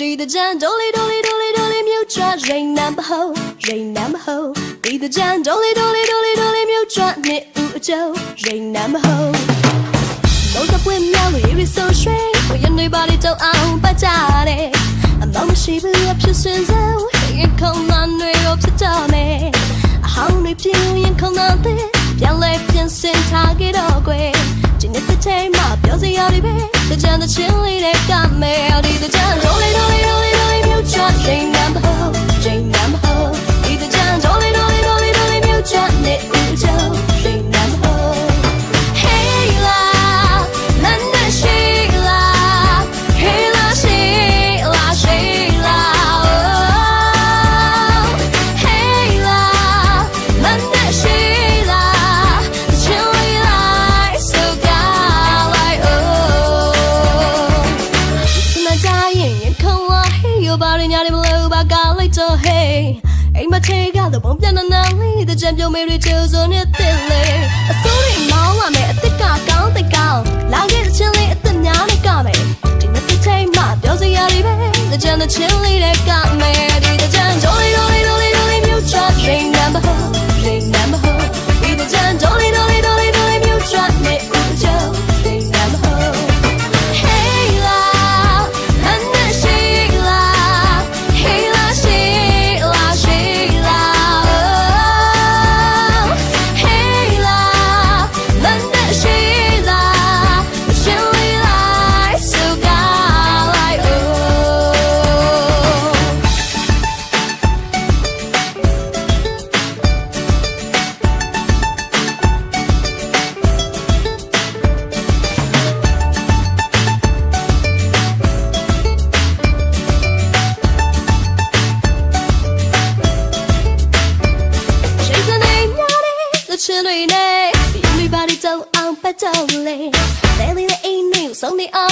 ဒီတကြံဒိုလီဒိုလီဒိုလီဒိုလီမြူချွတ်ရိန်နံပါဟုရိန်နံပါဟုဒီတကြံဒိုလီဒိုလီဒိုလီဒိုလီမြူချွတ်နှစ်ဦးအကျုံရိန်နံပါဟုလုံးစပွင့်မြောက်လို့ရီဆိုရွှေဘယ်နေပါလိတော့အောင်ပတ်ကြတယ်အမောင်မရှိဘူးအဖြစ်စင်စုံရင်ခုံမတွေရောဖြစ်တော့မယ်အဟောင်းတွေပြင်းရင်ခုံမတဲ့ပြန်လဲပြန်စင်ထားကြတော့ကွယ်ဒီနေ့တစ်ချိန်မှပြောစရာတွေပဲ တကြံတဲ့ချင်းလေးတွေကမယ်ဒီတကြံဒိုလီဒိုလီဒိုလီဒိုလီမြူချွတ်ရိန် ဟေးရပါရညာတွေမလို့ပါကလိုက်တော့ hey အိမ်မထေကတော့ပုံပြန်နာလေးတဲ့ချန်ပြုံးမေရီချူဇွန်နေတဲ့လေအစိုးရမောင်းလာမယ်အစ်စ်ကကောင်းတဲ့ကောင်းလာခဲ့တဲ့ချင်းလေးအစ်စ်များနဲ့ကမယ်ဒီနေ့တစ်ချိန်မှပြောစရာတွေပဲတဲ့ချန်တဲ့ချင်းလေးတွေကမယ် တဲ့ချင်တွေနဲ့ဒီမိဘတွေတောင်းအောင်ပတ်တော့လေတဲလေးနဲ့အိမ်နဲ့ဆုံးနေအော